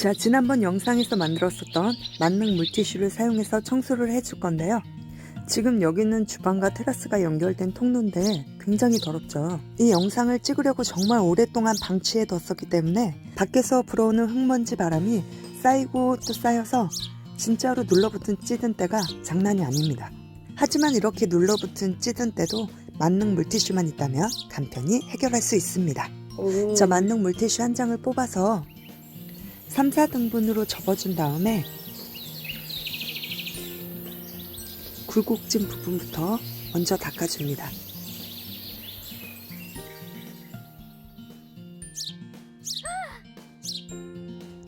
자, 지난번 영상에서 만들었었던 만능 물티슈를 사용해서 청소를 해줄 건데요. 지금 여기는 주방과 테라스가 연결된 통로인데 굉장히 더럽죠. 이 영상을 찍으려고 정말 오랫동안 방치해 뒀었기 때문에 밖에서 불어오는 흙먼지 바람이 쌓이고 또 쌓여서 진짜로 눌러붙은 찌든 때가 장난이 아닙니다. 하지만 이렇게 눌러붙은 찌든 때도 만능 물티슈만 있다면 간편히 해결할 수 있습니다. 자, 만능 물티슈 한 장을 뽑아서 3, 4등분으로 접어준 다음에 굴곡진 부분부터 먼저 닦아줍니다.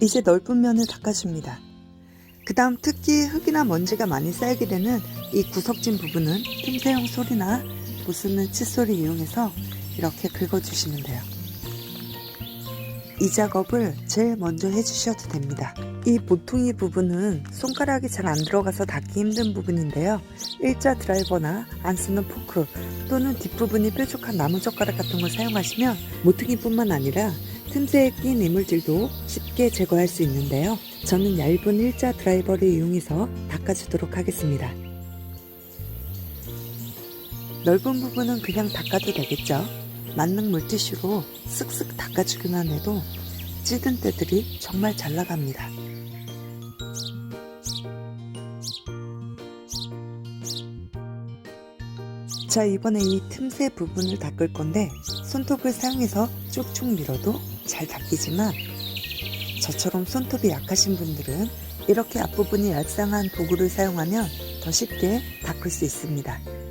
이제 넓은 면을 닦아줍니다. 그 다음 특히 흙이나 먼지가 많이 쌓이게 되는 이 구석진 부분은 틈새형 소리나 못쓰는 칫솔을 이용해서 이렇게 긁어주시면 돼요. 이 작업을 제일 먼저 해주셔도 됩니다. 이 모퉁이 부분은 손가락이 잘 안 들어가서 닿기 힘든 부분인데요. 일자 드라이버나 안 쓰는 포크 또는 뒷부분이 뾰족한 나무젓가락 같은 걸 사용하시면 모퉁이뿐만 아니라 틈새에 낀 이물질도 쉽게 제거할 수 있는데요. 저는 얇은 일자 드라이버를 이용해서 닦아주도록 하겠습니다. 넓은 부분은 그냥 닦아도 되겠죠. 만능 물티슈로 쓱쓱 닦아주기만 해도 찌든 때들이 정말 잘 나갑니다. 자, 이번에 이 틈새 부분을 닦을 건데 손톱을 사용해서 쭉쭉 밀어도 잘 닦이지만 저처럼 손톱이 약하신 분들은 이렇게 앞부분이 얄쌍한 도구를 사용하면 더 쉽게 닦을 수 있습니다.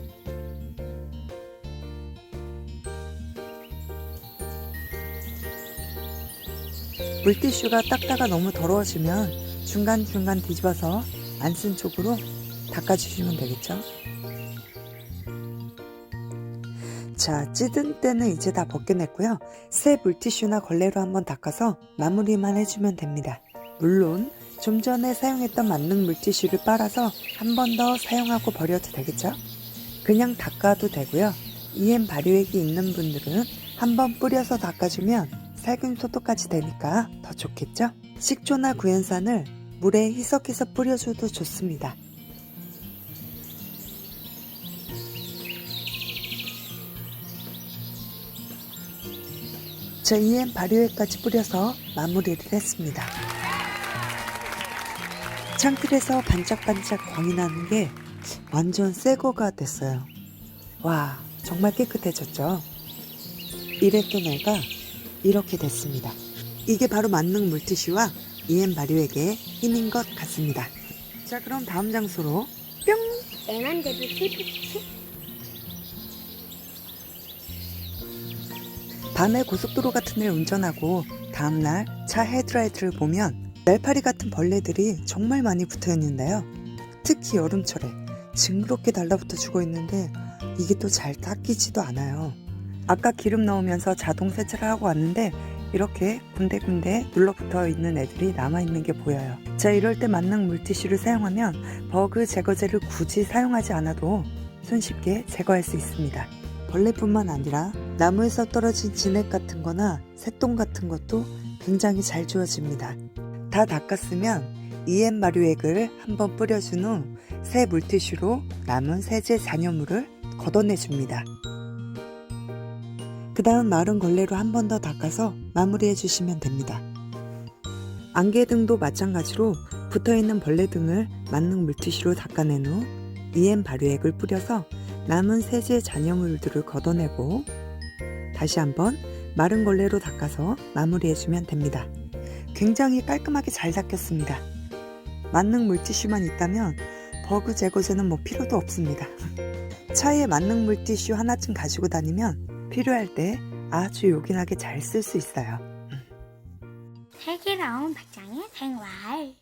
물티슈가 닦다가 너무 더러워지면 중간중간 뒤집어서 안 쓴 쪽으로 닦아주시면 되겠죠. 자, 찌든 때는 이제 다 벗겨냈고요. 새 물티슈나 걸레로 한번 닦아서 마무리만 해주면 됩니다. 물론 좀 전에 사용했던 만능 물티슈를 빨아서 한 번 더 사용하고 버려도 되겠죠? 그냥 닦아도 되고요. EM 발효액이 있는 분들은 한 번 뿌려서 닦아주면 살균 소독까지 되니까 더 좋겠죠? 식초나 구연산을 물에 희석해서 뿌려줘도 좋습니다. 자, EM 발효액까지 뿌려서 마무리를 했습니다. 창틀에서 반짝반짝 광이 나는 게 완전 새 거가 됐어요. 와, 정말 깨끗해졌죠? 이랬던 애가 이렇게 됐습니다. 이게 바로 만능 물티슈와 EM 발효액의 힘인 것 같습니다. 자, 그럼 다음 장소로 뿅! 애만데도 슬프지? 밤에 고속도로 같은 데 운전하고 다음날 차 헤드라이트를 보면 날파리 같은 벌레들이 정말 많이 붙어 있는데요. 특히 여름철에 징그럽게 달라붙어 죽어 있는데 이게 또 잘 닦이지도 않아요. 아까 기름 넣으면서 자동 세차를 하고 왔는데 이렇게 군데군데 눌러붙어 있는 애들이 남아있는 게 보여요. 자, 이럴 때 만능 물티슈를 사용하면 버그 제거제를 굳이 사용하지 않아도 손쉽게 제거할 수 있습니다. 벌레뿐만 아니라 나무에서 떨어진 진액 같은 거나 새똥 같은 것도 굉장히 잘 지워집니다. 다 닦았으면 EM 마류액을 한번 뿌려준 후 새 물티슈로 남은 세제 잔여물을 걷어내줍니다. 그 다음 마른 걸레로 한 번 더 닦아서 마무리해 주시면 됩니다. 안개 등도 마찬가지로 붙어있는 벌레 등을 만능 물티슈로 닦아낸 후 EM 발효액을 뿌려서 남은 세제 잔여물들을 걷어내고 다시 한번 마른 걸레로 닦아서 마무리해주면 됩니다. 굉장히 깔끔하게 잘 닦였습니다. 만능 물티슈만 있다면 버그 제거제는 뭐 필요도 없습니다. 차에 만능 물티슈 하나쯤 가지고 다니면 필요할 때 아주 요긴하게 잘 쓸 수 있어요. 슬기로운 박장의 생활.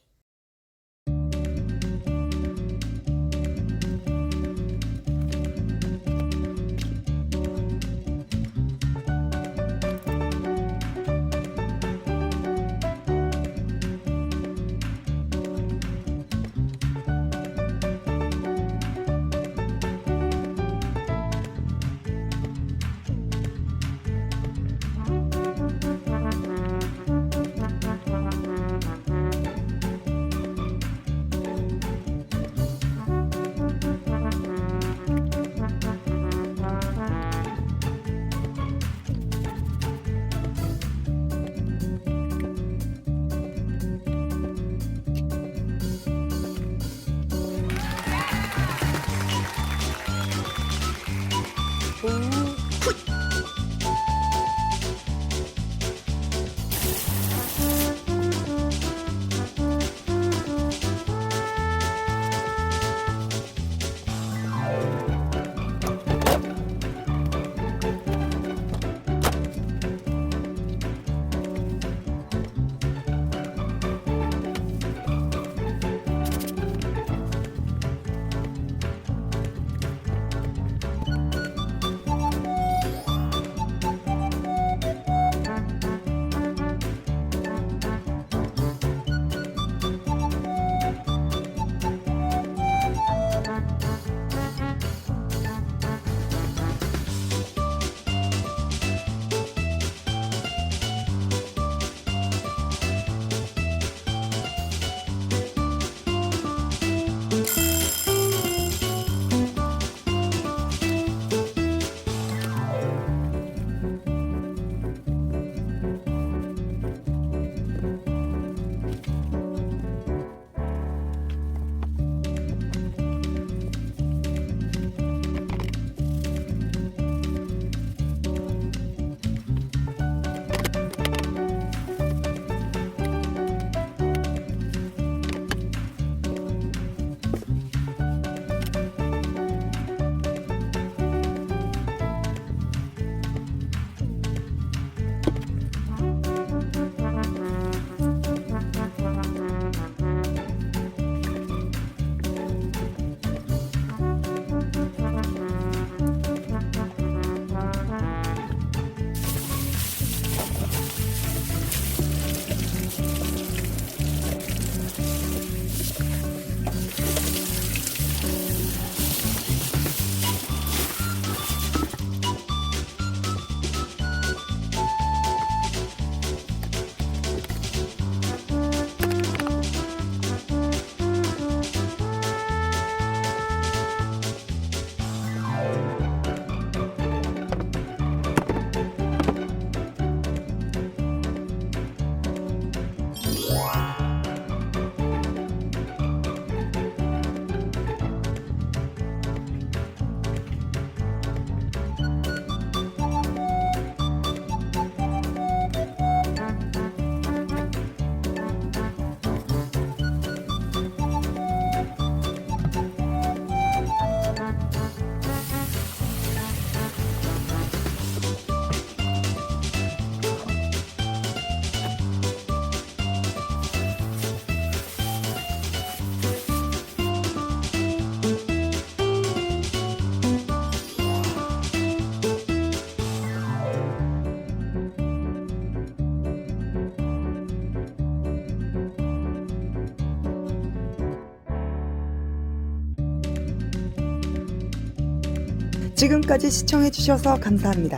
지금까지 시청해주셔서 감사합니다.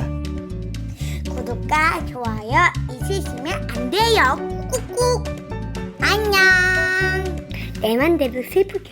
구독과 좋아요 잊으시면 안 돼요. 꾹꾹. 안녕. 내 맘대로 슬프게